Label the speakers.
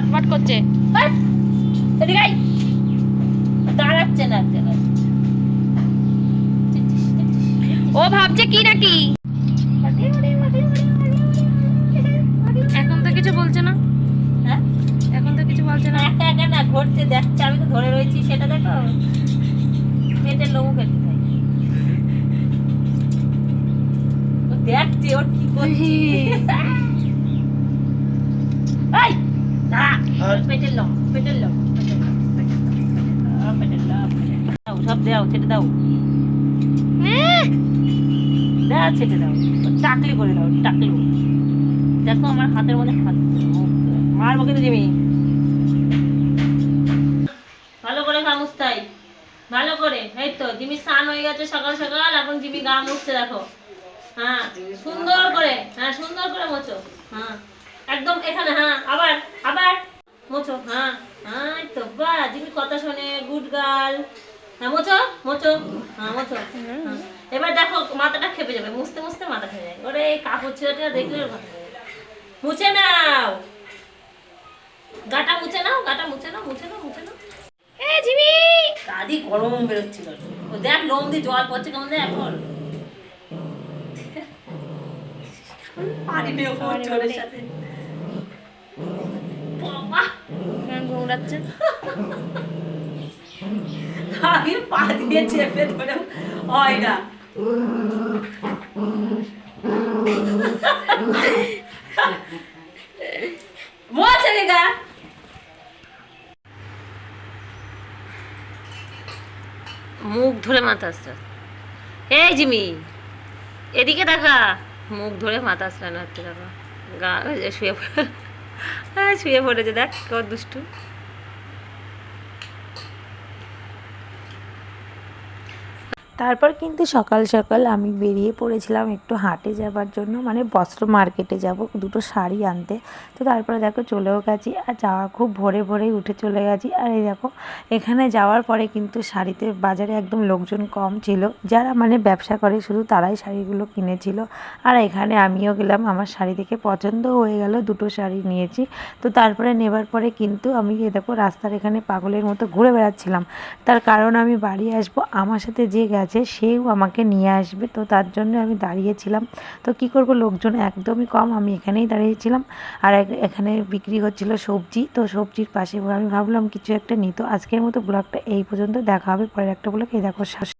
Speaker 1: ছটফট করছে।
Speaker 2: দাঁড়াচ্ছে না
Speaker 1: ও ভাবছে কি নাকি? এখন তো কিছু বলছে না।
Speaker 2: হ্যাঁ?
Speaker 1: এখন তো কিছু বলছে না।
Speaker 2: একা একা না ঘুরছে দেখছে। আমি তো ধরে রয়েছি সেটা দেখো। পেটের লোক কেটে দেখছে ওর কি করছে। পেটের লোক পেটের দাও সব দাও ছেটে দাও। দাও ছেটে দাও টাকলি করে দাও। টাকলি দেখো আমার হাতের মধ্যে হাত মারবো কিন্তু জিমি। ভালো করে গা মুছতাই ভালো করে। এই তো জিমি স্নান হয়ে গেছে সকাল সকাল এখন জিমি গা মুছছে দেখো। হ্যাঁ সুন্দর করে হ্যাঁ সুন্দর করে মোছো। হ্যাঁ একদম এখানে হ্যাঁ আবার আবার। মোছো হ্যাঁ হ্যাঁ তো বা জিমি কথা শোনে গুড গার্ল হ্যাঁ মোছো মোছো হ্যাঁ মোছো হ্যাঁ। এবার দেখো মাথাটা খেপে যাবে মুছতে মুছতে মাথা খেপে যাবে। ওরে কাপড় ছেলেটা দেখলে। মুছে নাও। গাটা মুছে নাও গাটা মুছে নাও মুছে নাও মুছে নাও।
Speaker 1: এ জিমি!
Speaker 2: কাদি গরম বেরোচ্ছিল। ও দেখ লোম দিয়ে জল পড়ছে কেমন দেখ এখন। পানি বের সাথে। আমি পা দিয়ে চেপে ধরে হয় না। মুখ ধরে মাথা আসছে এই জিমি, এদিকে দেখা। মুখ ধরে মাথা আসলানো হচ্ছে দেখা গা শুয়ে পড়ে হ্যাঁ শুয়ে পড়েছে, দেখ কত দুষ্টু।
Speaker 3: তারপর কিন্তু সকাল সকাল আমি বেরিয়ে পড়েছিলাম একটু হাটে যাবার জন্য মানে বস্ত্র মার্কেটে যাব, দুটো শাড়ি আনতে। তো তারপরে দেখো চলেও গেছি, আর যাওয়া খুব ভোরে ভোরেই উঠে চলে গেছি। আর এই দেখো, এখানে যাওয়ার পরে কিন্তু শাড়িতে বাজারে একদম লোকজন কম ছিল, যারা মানে ব্যবসা করে শুধু তারাই শাড়িগুলো কিনেছিল। আর এখানে আমিও গেলাম, আমার শাড়ি দেখে পছন্দ হয়ে গেল, দুটো শাড়ি নিয়েছি। তো তারপরে নেবার পরে কিন্তু আমি এ দেখো রাস্তার এখানে পাগলের মতো ঘুরে বেড়াচ্ছিলাম। তার কারণ আমি বাড়ি আসব, আমার সাথে যে গেছে সেও আমাকে নিয়ে আসবে। তো তার জন্য আমি দাঁড়িয়েছিলাম। তো কি করব, লোকজন একদমই কম, আমি এখানেই দাঁড়িয়েছিলাম। আর এখানে বিক্রি হচ্ছিল সবজি। তো সবজির পাশে আমি ভাবলাম, কিছু একটা নিত। আজকের মতো ব্লগটা এই পর্যন্ত। দেখা হবে পরের একটা ব্লগ। এই দেখো